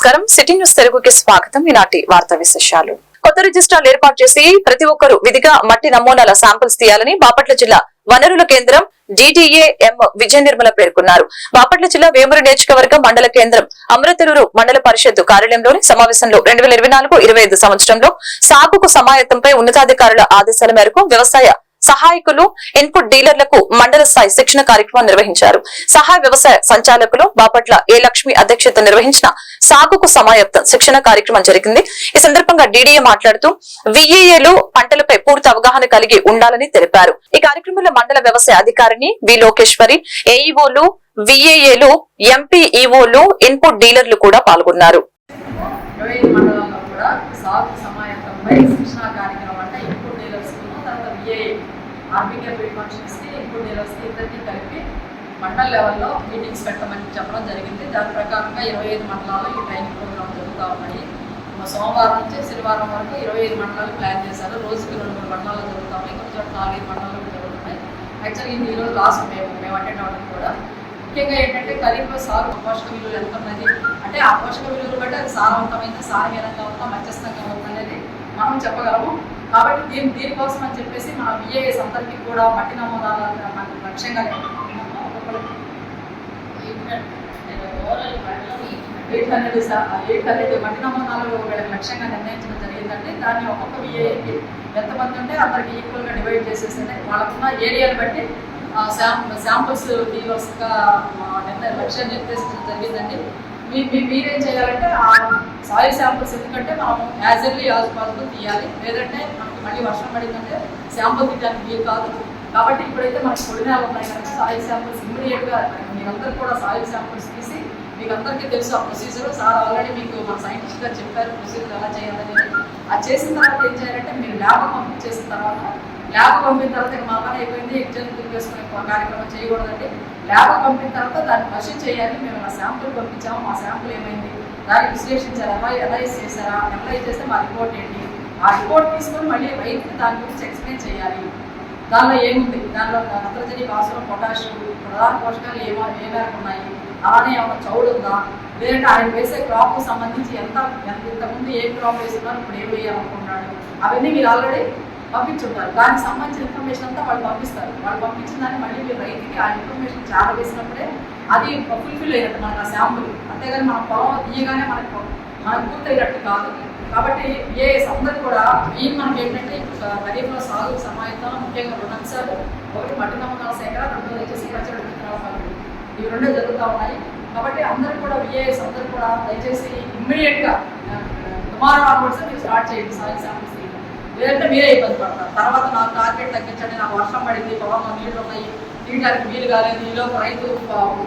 నమస్కారం. City news తెలుగుకి స్వాగతం. ఈనాటి వార్తా విశేషాలు. కొత్త రిజిస్ట్రాలు ఏర్పాటు చేసి ప్రతి ఒక్కరూ విధిగా మట్టి నమూనాల శాంపిల్స్ తీయాలని బాపట్ల జిల్లా వనరుల కేంద్రం డిడిఏ ఎం విజయ నిర్మల పేర్కొన్నారు. బాపట్ల జిల్లా వేమూరు నియోజకవర్గం మండల కేంద్రం అమృతలూరు మండల పరిషత్ కార్యాలయంలోని సమావేశంలో రెండు వేల ఇరవై నాలుగు ఇరవై ఐదు సంవత్సరంలో సాగుకు సమాయత్తంపై ఉన్నతాధికారుల ఆదేశాల మేరకు వ్యవసాయ సహాయకులు ఇన్పుట్ డీలర్లకు మండల స్థాయి శిక్షణ కార్యక్రమం నిర్వహించారు. సహాయ వ్యవసాయ సంచాలకులు బాపట్ల ఏ లక్ష్మి అధ్యక్షత నిర్వహించిన సాగుకు సమాయత్తం శిక్షణ కార్యక్రమం జరిగింది. ఈ సందర్భంగా డీడీఏ మాట్లాడుతూ విఏఏలు పంటలపై పూర్తి అవగాహన కలిగి ఉండాలని తెలిపారు. ఈ కార్యక్రమంలో మండల వ్యవసాయ అధికారిని వి లోకేశ్వరి ఏఈఓలు విఏఏలు ఎంపీఈఓలు ఇన్పుట్ డీలర్లు కూడా పాల్గొన్నారు ఇరవై ఐదు మండలాల్లో కూడా సాగు సమాయత్తంపై శిక్షణా కార్యక్రమం అంటే ఇన్పుట్ డీలర్స్కి తర్వాత విఏ ఆర్బీకే ప్రికాషన్స్కి ఇన్పుట్ డీలర్స్కి ఇద్దరికి కలిపి మండల లెవెల్లో మీటింగ్స్ పెట్టమని చెప్పడం జరిగింది. దాని ప్రకారంగా ఇరవై ఐదు మండలాల్లో ఈ ట్రైనింగ్ ప్రోగ్రామ్ జరుగుతూ ఉన్నాయి. మా సోమవారం నుంచి శనివారం వరకు ఇరవై ఐదు మండలాలు ప్లాన్ చేశారు. రోజుకి రెండు మూడు మండలాలు జరుగుతూ ఉన్నాయి. కొన్ని చోట్ల నాలుగైదు మండలాలు కూడా జరుగుతున్నాయి. యాక్చువల్లీ ఈ రోజు లాస్ట్ మేము మేము అటెండ్ అవ్వడం కూడా. ముఖ్యంగా ఏంటంటే ఖరీఫ్లో సార్ పోషక విలువలు ఎంత ఉన్నది? అంటే ఆ పోషక విలువలు బట్టి అది సారవంతమైంది సారహీనంగా ఉందా మధ్యస్థంగా ఉందా అనేది మనం చెప్పగలము. కాబట్టి దీని దీనికోసం అని చెప్పేసి మన విఏఎస్ అందరికీ కూడా మట్టి నమూనాల మనకు లక్ష్యంగా ఎయిట్ హండ్రెడ్ ఎయిట్ హండ్రెడ్ మట్టి నమూనాలు వీళ్ళకి లక్ష్యంగా నిర్ణయించడం జరిగిందంటే దాన్ని ఒక్కొక్క విఏకి ఎంతమంది ఉంటే అందరికి ఈక్వల్గా డివైడ్ చేసేసి వాళ్ళకున్న ఏరియాని బట్టి శాంపుల్స్ డీలర్స్గా నిర్ణయం లక్ష్యం నిర్దేశించడం జరిగిందండి. మీరేం చేయాలంటే ఆ సాయిల్ శాంపుల్స్ ఎందుకంటే మనం యాజ్ ఎర్లీ యాజ్ పాసిబుల్ తీయాలి. లేదంటే మనకి మళ్ళీ వర్షం పడిందంటే శాంపుల్ తీయడానికి వీలు కాదు. కాబట్టి ఇప్పుడైతే మనకి పొడినాలు ఉన్నాయి కనుక సాయిల్ శాంపుల్స్ ఇమ్మీడియట్గా మీరందరూ కూడా సాయిల్ శాంపుల్స్ తీసి మీకు అందరికీ తెలుసు. ఆ ప్రొసీజర్ సార్ ఆల్రెడీ మీకు మన సైంటిస్ట్ గారు చెప్పారు ప్రొసీజర్ ఎలా చేయాలని అది చేసిన తర్వాత ఏం చేయాలంటే మీరు ల్యాబ్ పంపించేసిన తర్వాత ల్యాబ్ పంపిన తర్వాత ఇక మా పని అయిపోయింది ఎగ్జామ్ తిరిగేసుకునే కార్యక్రమం చేయకూడదండి. ల్యాబ్ పంపిన తర్వాత దాన్ని పరిశీలి చేయాలి. మేము మా శాంపుల్ పంపించాము. మా శాంపుల్ ఏమైంది? దాన్ని విశ్లేషించారా ఎలా ఎనలైజ్ చేశారా? ఎనలైజ్ చేస్తే మా రిపోర్ట్ ఏంటి? ఆ రిపోర్ట్ తీసుకొని మళ్ళీ వైద్యులు దాని గురించి ఎక్స్ప్లెయిన్ చేయాలి. దానిలో ఏముంది? దానిలో నత్రజని భాషలో పొటాషియం ప్రధాన పోషకాలు ఏమో ఏ మేరకు ఉన్నాయి? అలానే ఏమైనా చౌడు ఉందా? లేదంటే ఆయన వేసే క్రాప్కు సంబంధించి ఎంత ఎంత ఇంతకుముందు ఏ క్రాప్ వేస్తున్నారు ఇప్పుడు ఏం వేయాలనుకుంటున్నాడు? అవన్నీ మీరు ఆల్రెడీ పంపించుంటారు. దానికి సంబంధించిన ఇన్ఫర్మేషన్ అంతా వాళ్ళు పంపిస్తారు. వాళ్ళు పంపించిన దాన్ని మళ్ళీ మీరు రైతుకి ఆ ఇన్ఫర్మేషన్ చాలా వేసినప్పుడే అది ఫుల్ఫిల్ అయినట్టు మనకు ఆ శాంపుల్. అంతేగాని మన పొలం తీయగానే మనకు మనకు పూర్తయినట్టు కాదు. కాబట్టి ఏ అందరూ కూడా మెయిన్ మనకి ఏంటంటే ఖరీఫ్లో సాగు సమాయత్తం ముఖ్యంగా రెండు అంశాలు ఒకటి మట్టి నమూనాల సేకరణ రెండోది వచ్చేసి పచ్చడి విత్తనాల పంపిణీ ఇవి జరుగుతూ ఉన్నాయి. కాబట్టి అందరూ కూడా విఏఎస్ అందరూ కూడా దయచేసి ఇమ్మీడియట్గా టుమారో ఆన్వర్డ్స్ మీరు స్టార్ట్ చేయండి. సాయిల్ శాంపిల్స్ లేదంటే మీరే ఇబ్బంది పడతారు. తర్వాత నాకు టార్గెట్ తగ్గించండి నాకు వర్షం పడింది పొలంలో నీళ్ళు ఉన్నాయి తీయడానికి వీలు కాలేదు ఈలోపు రైతు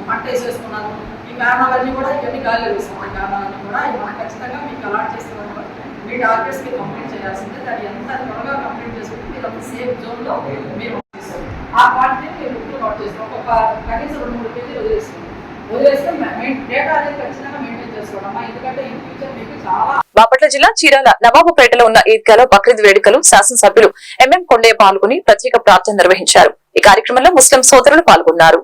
పంట వేసేసుకున్నారు ఈ కారణాలన్నీ కూడా ఇవన్నీ గాలి వేసుకున్నాయి కారణాలన్నీ కూడా మనం ఖచ్చితంగా మీకు అలాట్ చేసేవాళ్ళు మీ టార్గెట్స్కి కంప్లీట్ చేయాల్సిందే. దాన్ని ఎంత త్వరగా కంప్లీట్ చేసుకుంటే మీరు ఒక సేఫ్ జోన్లో మీరు ఆ క్వాంటిటీ మీరు ఇంట్లో నోట్ చేసుకోండి ఒక కనీసం రెండు మూడు కేజీలు వదిలేస్తుంది వదిలేస్తే డేటా అనేది ఖచ్చితంగా మెయింటైన్ చేసుకోవడం ఎందుకంటే ఇన్ ఫ్యూచర్ మీకు చాలా బాపట్ల జిల్లా చీరాల నవాబుపేటలో ఉన్న ఈద్గాలో బక్రీద్ వేడుకలు శాసనసభ్యులు ఎంఎం కొండయ్య పాల్గొని ప్రత్యేక ప్రార్థన నిర్వహించారు. ఈ కార్యక్రమంలో ముస్లిం సోదరులు పాల్గొన్నారు.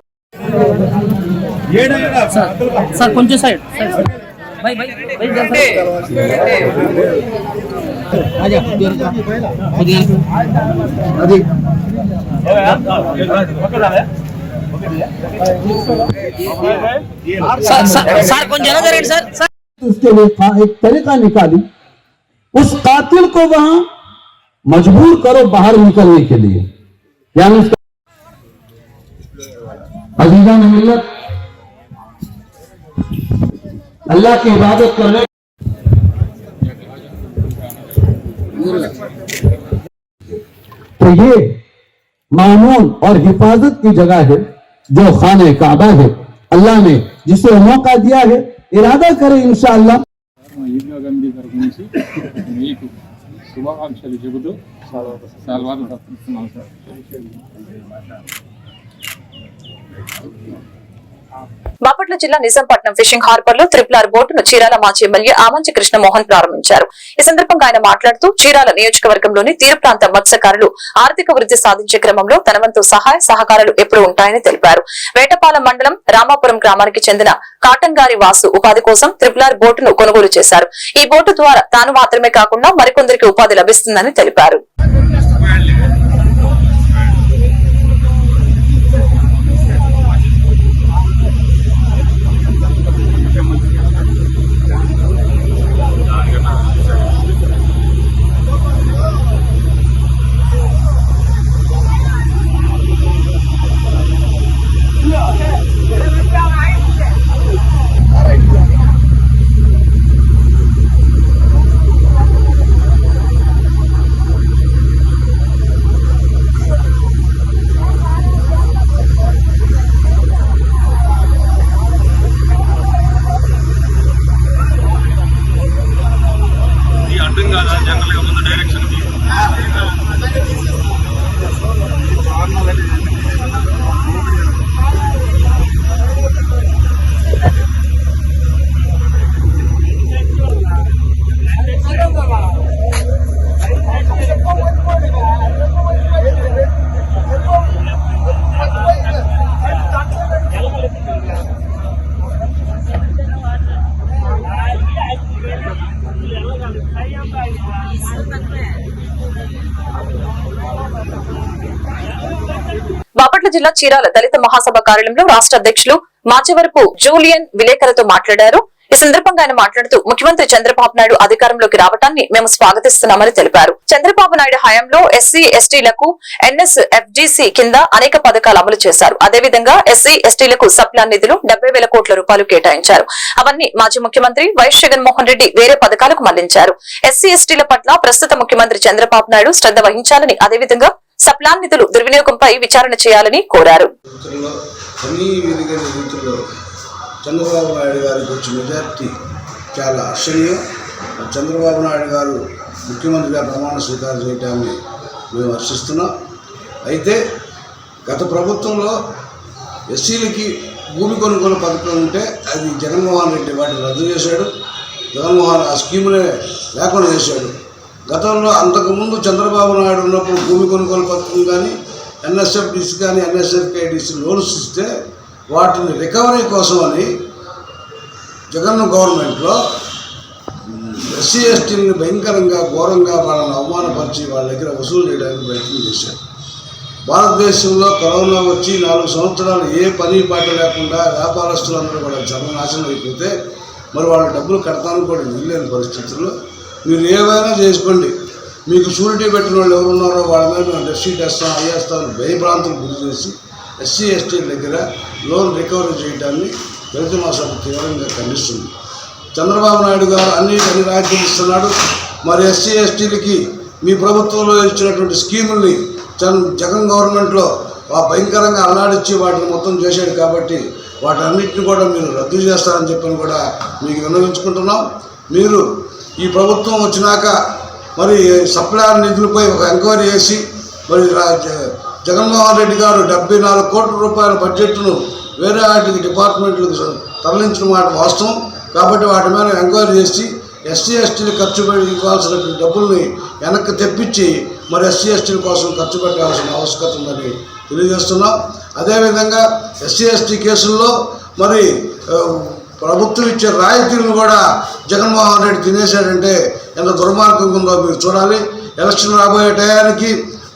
సార్ కొంచెం జరగండి సార్ उसके लिए एक तरीका निकाली। उस कातिल को वहाँ मजबूर करो बाहर निकलने के लिए। यानी उसका अजीजा ने मिल्लत अल्लाह की इबादत करने तो ये मामून और हिफाजत की जगह है, जो खान काबा है। अल्लाह ने जिसे मौका दिया है इरादा करे इंशाअल्लाह ఈద్గా గాంధీ తరపు నుంచి మీకు శుభాకాంక్షలు చెబుతూ సెలవులు తప్పిస్తున్నాం సార్ బాపట్ల జిల్లా నిజాంపట్నం ఫిషింగ్ హార్బర్లో త్రిపుల్ ఆర్ బోటును చీరాల మాజీ ఎమ్మెల్యే ఆమంచి కృష్ణమోహన్ ప్రారంభించారు. ఈ సందర్భంగా ఆయన మాట్లాడుతూ చీరాల నియోజకవర్గంలోని తీర ప్రాంత మత్స్యకారులు ఆర్థిక వృద్ధి సాధించే క్రమంలో తనవంతు సహాయ సహకారాలు ఎప్పుడూ ఉంటాయని తెలిపారు. వేటపాలెం మండలం రామాపురం గ్రామానికి చెందిన కాటంగారి వాసు ఉపాధి కోసం త్రిపుల్ ఆర్ బోటును కొనుగోలు చేశారు. ఈ బోటు ద్వారా తాను మాత్రమే కాకుండా మరికొందరికి ఉపాధి లభిస్తుందని తెలిపారు. బాపట్ల జిల్లా చీరాల దళిత మహాసభ కార్యాలయంలో రాష్ట్ర అధ్యక్షులు మాచవరపు జూలియన్ విలేకరులతో మాట్లాడారు. ఈ సందర్భంగా ఆయన మాట్లాడుతూ ముఖ్యమంత్రి చంద్రబాబు నాయుడు అధికారంలోకి రావటాన్ని మేము స్వాగతిస్తున్నామని తెలిపారు. చంద్రబాబు నాయుడు హయాంలో ఎస్సీ ఎస్టీలకు ఎన్ఎస్ ఎఫ్డిసి కింద అనేక పథకాలు అమలు చేశారు. అదేవిధంగా ఎస్సీ ఎస్టీలకు సప్లాన్ నిధులు డెబ్బై వేల కోట్ల రూపాయలు కేటాయించారు. అవన్నీ మాజీ ముఖ్యమంత్రి వైఎస్ జగన్మోహన్ రెడ్డి వేరే పథకాలకు మళ్ళించారు. ఎస్సీ ఎస్టీల పట్ల ప్రస్తుత ముఖ్యమంత్రి చంద్రబాబు నాయుడు శ్రద్ధ వహించాలని అదేవిధంగా సప్లాన్ నిధులు దుర్వినియోగంపై విచారణ చేయాలని కోరారు. చంద్రబాబు నాయుడు గారికి వచ్చిన మెజార్టీ చాలా హర్షణీయం చంద్రబాబు నాయుడు గారు ముఖ్యమంత్రిగా ప్రమాణ స్వీకారం చేయడాన్ని మేము హర్షిస్తున్నాం. అయితే గత ప్రభుత్వంలో ఎస్సీలకి భూమి కొనుగోలు పథకం ఉంటే అది జగన్మోహన్ రెడ్డి వాటిని రద్దు చేశాడు. జగన్మోహన్ ఆ స్కీమునే లేకుండా చేశాడు. గతంలో అంతకుముందు చంద్రబాబు నాయుడు ఉన్నప్పుడు భూమి కొనుగోలు పథకం కానీ ఎన్ఎస్ఎఫ్డిసి కానీ ఎన్ఎస్ఎఫ్కేడిసి లోన్స్ ఇస్తే వాటిని రికవరీ కోసం అని జగన్ గవర్నమెంట్లో ఎస్సీ ఎస్టీలని భయంకరంగా ఘోరంగా వాళ్ళని అవమానపరిచి వాళ్ళ దగ్గర వసూలు చేయడానికి ప్రయత్నం చేశారు. భారతదేశంలో కరోనా వచ్చి నాలుగు సంవత్సరాలు ఏ పని పాట లేకుండా వ్యాపారస్తులందరూ కూడా జన్మనాశనం అయిపోతే మరి వాళ్ళ డబ్బులు కడతాను కూడా వీల్లేని పరిస్థితుల్లో మీరు ఏవైనా చేసుకోండి. మీకు షూరిటీ పెట్టిన వాళ్ళు ఎవరున్నారో వాళ్ళ మీద మేము డెఫ్ షీట్ వేస్తాం అయ్యేస్తాం భయభ్రాంతులు గురి చేసి ఎస్సీ ఎస్టీల దగ్గర లోన్ రికవరీ చేయడాన్ని దళిత మహాసభ తీవ్రంగా ఖండిస్తుంది. చంద్రబాబు నాయుడు గారు అన్ని అన్ని రాజ్యాలు ఇస్తున్నాడు మరి ఎస్సీ ఎస్టీలకి మీ ప్రభుత్వంలో ఇచ్చినటువంటి స్కీముల్ని జన్ జగన్ గవర్నమెంట్లో ఆ భయంకరంగా అల్లాడిచ్చి వాటిని మొత్తం చేశాడు కాబట్టి వాటన్నిటిని కూడా మీరు రద్దు చేస్తారని చెప్పని కూడా మీకు విన్నవించుకుంటున్నాం. మీరు ఈ ప్రభుత్వం వచ్చినాక మరి సప్లయర్ నిధులపై ఒక ఎంక్వైరీ చేసి మరి రా- జగన్మోహన్ రెడ్డి గారు డెబ్బై నాలుగు కోట్ల రూపాయల బడ్జెట్ను వేరే వాటికి డిపార్ట్మెంట్లకు తరలించిన మాట వాస్తవం. కాబట్టి వాటి మీద ఎంక్వైరీ చేసి ఎస్సీ ఎస్టీలు ఖర్చు పెట్టి డబ్బుల్ని వెనక్కి తెప్పించి మరి ఎస్సీ ఎస్టీల కోసం ఖర్చు పెట్టాల్సిన ఆవశ్యకత ఉందని తెలియజేస్తున్నాం. అదేవిధంగా ఎస్సీ ఎస్టీ కేసుల్లో మరి ప్రభుత్వం ఇచ్చే రాయితీలను కూడా జగన్మోహన్ రెడ్డి తినేశాడంటే ఎంత దుర్మార్గం ఉందో మీరు చూడాలి. ఎలక్షన్ రాబోయే టయానికి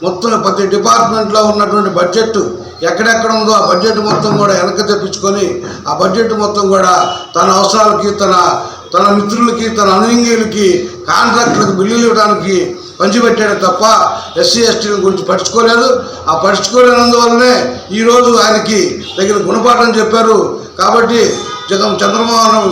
మొత్తం ప్రతి డిపార్ట్మెంట్లో ఉన్నటువంటి బడ్జెట్ ఎక్కడెక్కడ ఉందో ఆ బడ్జెట్ మొత్తం కూడా వెనక్కి తెప్పించుకొని ఆ బడ్జెట్ మొత్తం కూడా తన అవసరాలకి తన తన మిత్రులకి తన అనుయంగిలకి కాంట్రాక్టులకు బిల్లులు ఇవ్వడానికి పంచిపెట్టాడు తప్ప ఎస్సీ ఎస్టీల గురించి పట్టించుకోలేదు. ఆ పట్టించుకోలేనందువల్లనే ఈరోజు ఆయనకి తగిన గుణపాఠం చెప్పారు. కాబట్టి జగన్ చంద్రమోహన్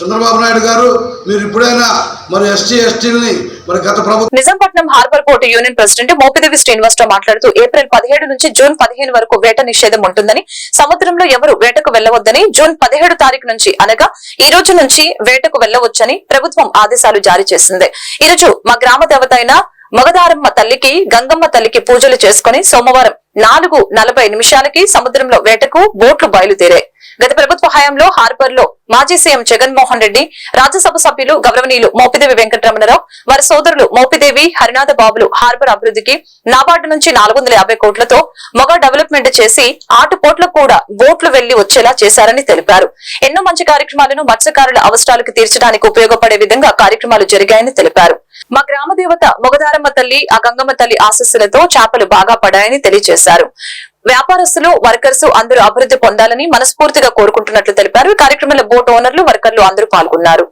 చంద్రబాబు నాయుడు గారు మీరు ఇప్పుడైనా మరి ఎస్టీ ఎస్టీలని మరి గత ప్రభుత్వం Nizampatnam harbour port union president Mopidevi Srinivasa Rao మాట్లాడుతూ ఏప్రిల్ పదిహేడు నుంచి జూన్ పదిహేను వరకు వేట నిషేధం ఉంటుందని సముద్రంలో ఎవరు వేటకు వెళ్ళవద్దని జూన్ పదిహేడు తారీఖు నుంచి అనగా ఈ రోజు నుంచి వేటకు వెళ్ళవచ్చని ప్రభుత్వం ఆదేశాలు జారీ చేసింది. ఈ రోజు మా గ్రామ దేవత అయిన మగదారమ్మ తల్లికి గంగమ్మ తల్లికి పూజలు చేసుకుని సోమవారం నాలుగు నలభై నిమిషాలకి సముద్రంలో వేటకు బోట్లు బయలుదేరాయి. గత ప్రభుత్వ హయాంలో హార్బర్లో మాజీ సీఎం జగన్మోహన్ రెడ్డి రాజ్యసభ సభ్యులు గౌరవనీయులు మోపిదేవి వెంకటరమణరావు వారి సోదరులు మోపిదేవి హరినాథ బాబులు హార్బర్ అభివృద్ధికి నాబార్డు నుంచి నాలుగు వందల యాభై కోట్లతో మగ డెవలప్మెంట్ చేసి ఆటుపోట్లకు కూడా బోట్లు వెళ్ళి వచ్చేలా చేశారని తెలిపారు. ఎన్నో మంచి కార్యక్రమాలను మత్స్యకారుల అవసరాలకు తీర్చడానికి ఉపయోగపడే విధంగా కార్యక్రమాలు జరిగాయని తెలిపారు. మా గ్రామ దేవత మొగదారమ్మ తల్లి ఆ గంగమ్మ తల్లి ఆశస్సులతో చేపలు బాగా పడాయని తెలియజేశారు. వ్యాపారస్తులు వర్కర్స్ అందరూ అభివృద్ధి పొందాలని మనస్ఫూర్తిగా కోరుకుంటున్నట్లు తెలిపారు. కార్యక్రమంలో బోట్ ఓనర్లు వర్కర్లు అందరూ పాల్గొన్నారు.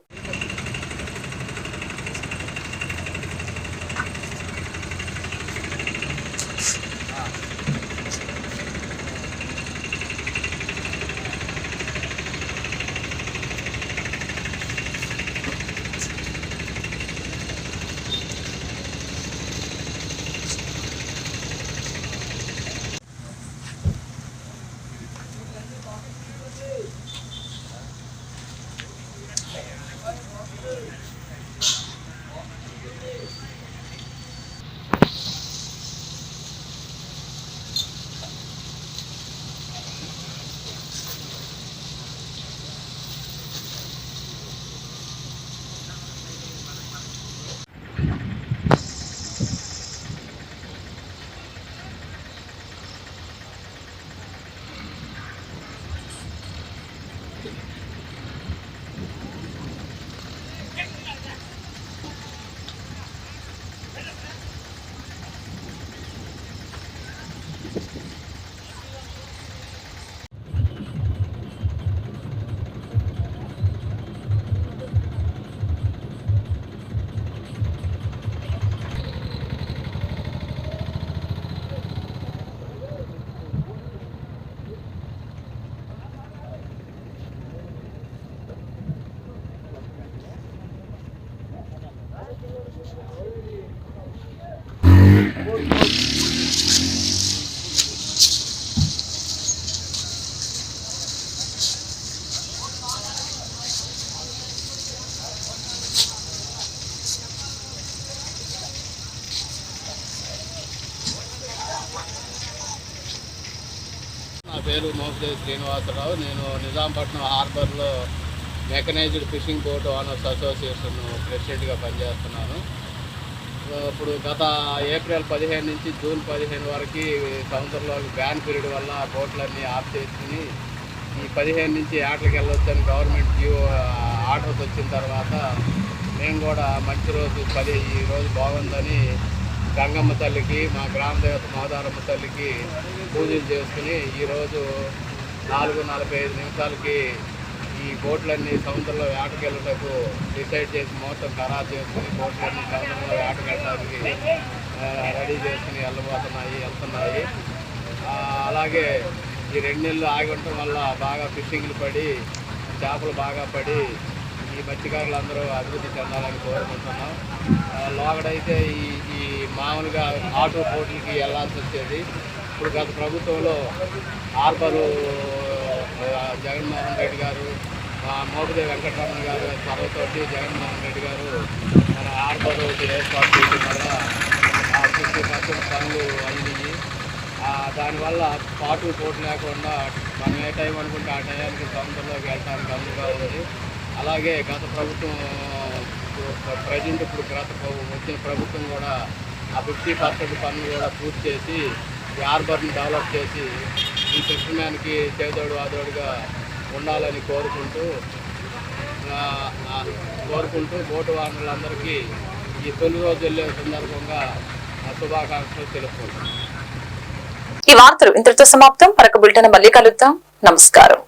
పేరు మోపిదేవి శ్రీనివాసరావు. నేను Nizampatnam హార్బర్లో mechanised fishing boat owners association ప్రెసిడెంట్గా పనిచేస్తున్నాను. ఇప్పుడు గత ఏప్రిల్ పదిహేను నుంచి జూన్ పదిహేను వరకు సంవత్సరంలో బ్యాన్ పీరియడ్ వల్ల బోట్లన్నీ ఆఫ్ చేసుకుని ఈ పదిహేను నుంచి ఆటలకు వెళ్ళొచ్చని గవర్నమెంట్ జీవో ఆర్డర్స్ వచ్చిన తర్వాత మేము కూడా మంచి రోజు పది ఈ రోజు బాగుందని గంగమ్మ తల్లికి మా గ్రామ దేవత మోదారమ్మ తల్లికి పూజలు చేసుకుని ఈరోజు నాలుగు నలభై ఐదు నిమిషాలకి ఈ బోట్లన్నీ సముద్రంలో వేటకెళ్ళటకు డిసైడ్ చేసి మొత్తం ఖరారు చేసుకుని బోట్లన్నీ సముద్రంలో వేటకెళ్ళడానికి రెడీ చేసుకుని వెళ్ళబోతున్నాయి వెళ్తున్నాయి. అలాగే ఈ రెండు నెలలు ఆగి ఉండటం వల్ల బాగా ఫిషింగ్లు పడి చేపలు బాగా పడి ఈ మత్స్యకారులందరూ అభివృద్ధి చెందాలని కోరుకుంటున్నాం. ఆ, లోగడైతే ఈ ఈ మామూలుగా ఆటో పోటీలకి వెళ్ళాల్సి వచ్చేది. ఇప్పుడు గత ప్రభుత్వంలో హార్బరు జగన్మోహన్ రెడ్డి గారు ఆ, మోపిదేవి వెంకటరమణ గారు త్వరతోటి జగన్మోహన్ రెడ్డి గారు మన హార్బర్ ఏర్పాటు చేయడం వల్ల ఫిఫ్టీ పర్సెంట్ పనులు అయినాయి. దానివల్ల పాటు పోటు లేకుండా మనం ఏ టైం అనుకుంటే ఆ టైంకి సొంతలోకి వెళ్ళడానికి అందుగా ఉంది. అలాగే గత ప్రభుత్వం ప్రజెంట్ ఇప్పుడు గత ప్రభు- వచ్చిన ప్రభుత్వం కూడా ఆ ఫిఫ్టీ పర్సెంట్ పనులు కూడా పూర్తి చేసి ఈ హార్బర్ని డెవలప్ చేసి ఈ ఫిషర్మ్యాన్కి చేదోడు ఆదోడుగా ఉండాలని కోరుకుంటూ కోరుకుంటూ బోటు వాహనాలందరికీ ఈ తొలి రోజు వెళ్ళే సందర్భంగా శుభాకాంక్షలు తెలుపుకుంటున్నాను. ఈ వార్తలు ఇంతటితో సమాప్తం. మరొక బులెటిన్ మళ్ళీ కలుద్దాం. నమస్కారం.